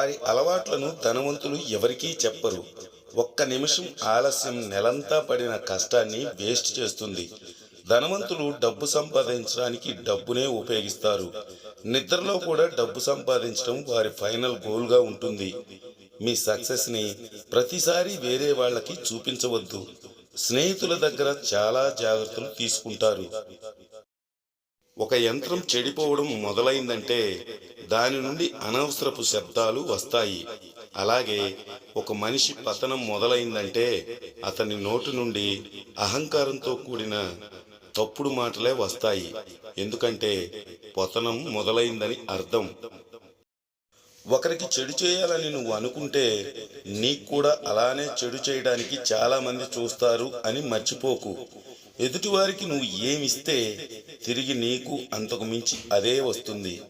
వారి అలవాట్లను ధనవంతులు ఎవరికీ చెప్పరు. ఒక్క నిమిషం ఆలస్యం నెలంతా పడిన కష్టాన్ని వేస్ట్ చేస్తుంది. ధనవంతులు డబ్బు సంపాదించడానికి డబ్బునే ఉపయోగిస్తారు. నిద్రలో కూడా డబ్బు సంపాదించడం వారి ఫైనల్ గోల్గా ఉంటుంది. మీ సక్సెస్ని ప్రతిసారి వేరే వాళ్ళకి చూపించవద్దు. స్నేహితుల దగ్గర చాలా జాగ్రత్తలు తీసుకుంటారు. ఒక యంత్రం చెడిపోవడం మొదలైందంటే దాని నుండి అనవసరపు శబ్దాలు వస్తాయి. అలాగే ఒక మనిషి పతనం మొదలైందంటే అతని నోటి నుండి అహంకారంతో కూడిన తప్పుడు మాటలే వస్తాయి. ఎందుకంటే పతనం మొదలైందని అర్థం. ఒకరికి చెడు చేయాలని నువ్వు అనుకుంటే నీకు కూడా అలానే చెడు చేయడానికి చాలా మంది చూస్తారు అని మర్చిపోకు. ఎదుటివారికి నువ్వు ఏమిస్తే తిరిగి నీకు అంతకు మించి అదే వస్తుంది.